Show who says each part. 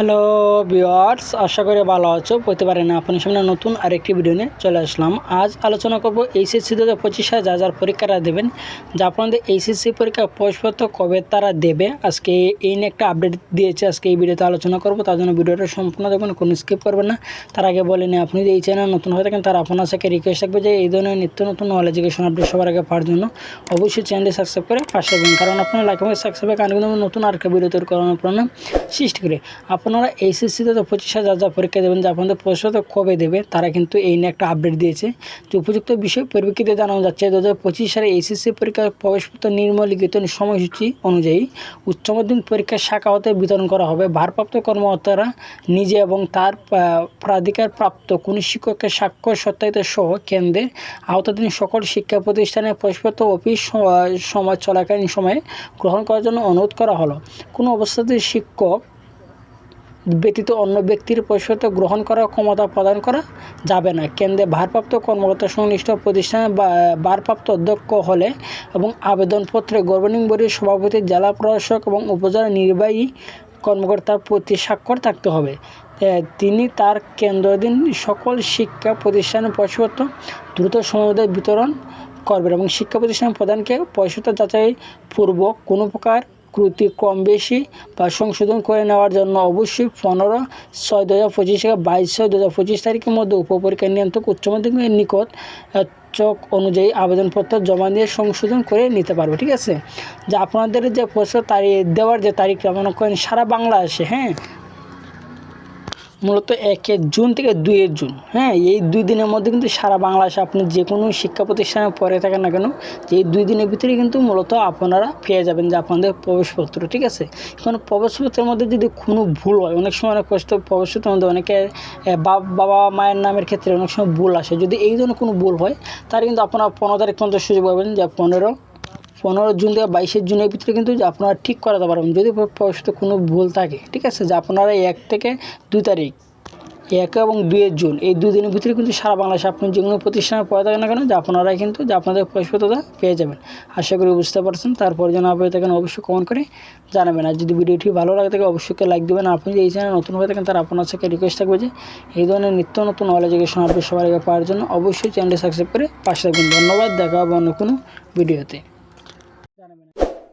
Speaker 1: Hello viewers আশা করি ভালো আছো। প্রতিবারে না, আপনার সামনে নতুন আরেকটি ভিডিও নিয়ে চলে আসলাম। আজ আলোচনা করব এইচএসসি দু হাজার পঁচিশে যা যার পরীক্ষাটা দেবেন, যা আপনাদের এইচএসসি পরীক্ষা প্রশ্নপত্র কবে তারা দেবে, আজকে এই নিয়ে একটা আপডেট দিয়েছে, আজকে এই ভিডিওতে আলোচনা করব। তার জন্য ভিডিওটা সম্পূর্ণ দেখবেন, কোনো স্কিপ করবেন না। তার আগে বলে নিই, আপনি যদি এই চ্যানেল নতুন হয়ে থাকেন তার আপনার সাথে রিকোয়েস্ট থাকবে যে এই ধরনের নিত্য নতুন নলেজ এডুকেশন আপডেট সবার আগে পাওয়ার জন্য অবশ্যই চ্যানেলটি সাবস্ক্রাইব করে পাশে থাকবেন। কারণ আপনার লাইক সাবস্ক্রাইব কারণ নতুন আরেকটা ভিডিও তৈরি করানোর প্রণাম সৃষ্টি করে। আপনারা এইচএসসিতে তো পঁচিশ হাজার যা পরীক্ষা দেবেন, যে আপনাদের প্রশ্ন কবে দেবে, তারা কিন্তু এই নিয়ে একটা আপডেট দিয়েছে। যে উপযুক্ত বিষয় পরিপ্রেক্ষিতে জানানো যাচ্ছে দু হাজার পঁচিশ সালে এইচএসসি পরীক্ষার প্রবেশপত্র নির্মলিখিত সময়সূচি অনুযায়ী উচ্চ মাধ্যমিক পরীক্ষার শাখা হতে বিতরণ করা হবে। ভারপ্রাপ্ত কর্মকর্তারা নিজে এবং তার প্রাধিকার প্রাপ্ত কোনো শিক্ষকের স্বাক্ষর সত্যায়িত সহ কেন্দ্রের আওতাধীন সকল শিক্ষা প্রতিষ্ঠানের প্রবেশপত্র, অফিস সময় চলাকালীন সময়ে গ্রহণ করার জন্য অনুরোধ করা হলো। কোনো অবস্থাতে শিক্ষক ব্যতীত অন্য ব্যক্তির পরিষদ গ্রহণ করার ক্ষমতা প্রদান করা যাবে না। কেন্দ্রে ভারপ্রাপ্ত কর্মকর্তা সংশ্লিষ্ট প্রতিষ্ঠানে ভারপ্রাপ্ত অধ্যক্ষ হলে এবং আবেদনপত্রে গভর্নিং বডির সভাপতি, জেলা প্রশাসক এবং উপজেলা নির্বাহী কর্মকর্তার প্রতি স্বাক্ষর থাকতে হবে। তিনি তার কেন্দ্রাধীন সকল শিক্ষা প্রতিষ্ঠানের পরিষদপত্র দ্রুত সময়ের বিতরণ করবেন এবং শিক্ষা প্রতিষ্ঠান প্রধানকে পয়সাটা যাচাই পূর্বক কোনো প্রকার ত্রুটি কম বেশি বা সংশোধন করে নেওয়ার জন্য অবশ্যই পনেরো ছয় দু হাজার পঁচিশ থেকে বাইশ ছয় দু হাজার পঁচিশ তারিখের মধ্যে উপপরীক্ষা নিয়ন্ত্রক উচ্চ মাধ্যমিকের নিকট চোখ অনুযায়ী আবেদনপত্র জমা দিয়ে সংশোধন করে নিতে পারবে, ঠিক আছে? যে আপনাদের যে প্রশ্ন তারিখ দেওয়ার যে তারিখটা মনে করেন, সারা বাংলা আসে হ্যাঁ? মূলত একের জুন থেকে দুইয়ের জুন। হ্যাঁ এই দুই দিনের মধ্যে কিন্তু সারা বাংলাদেশে আপনি যে কোনো শিক্ষা প্রতিষ্ঠানে পড়ে থাকেন না কেন এই দুই দিনের ভিতরে কিন্তু মূলত আপনারা পেয়ে যাবেন যে আপনাদের প্রবেশপত্র, ঠিক আছে? এখন প্রবেশপত্রের মধ্যে যদি কোনো ভুল হয়, অনেক সময় অনেক কষ্ট প্রবেশপত্রের মধ্যে অনেকে বাবা মায়ের নামের ক্ষেত্রে অনেক সময় ভুল আসে। যদি এই ধরনের কোনো ভুল হয়, তাহলে কিন্তু আপনারা পনেরো তারিখ পর্যন্ত সুযোগ পাবেন যে পনেরো পনেরো জুন থেকে বাইশে জুনের ভিতরে কিন্তু আপনারা ঠিক করাতে পারবেন, যদি পরিস্থিতি কোনো ভুল থাকে, ঠিক আছে? যে আপনারা এক থেকে দুই তারিখ, এক এবং দুইয়ের জুন, এই দুই দিনের ভিতরে কিন্তু সারা বাংলাদেশে আপনি যে কোনো প্রতিষ্ঠানে পড়ে থাকেন না কেন, যে আপনারাই কিন্তু, যে আপনাদের পরিষ্কৃততা পেয়ে যাবেন। আশা করি বুঝতে পারছেন। তারপর যেন আপনি থাকেন, অবশ্যই কমেন্ট করে জানাবেন। আর যদি ভিডিওটি ভালো লাগে থাকে, অবশ্যই লাইক দেবেন। আপনি যদি এই চ্যানেল নতুন হয়ে থাকেন তার আপনার সাথে রিকোয়েস্ট থাকবে যে এই ধরনের নিত্য নতুন নলেজ এডুকেশন আপনি সবার আগে পাওয়ার জন্য অবশ্যই চ্যানেলটি সাবস্ক্রাইব করে পাশে থাকবেন। ধন্যবাদ। দেখা হবে অন্য কোনো ভিডিওতে। জানাবেন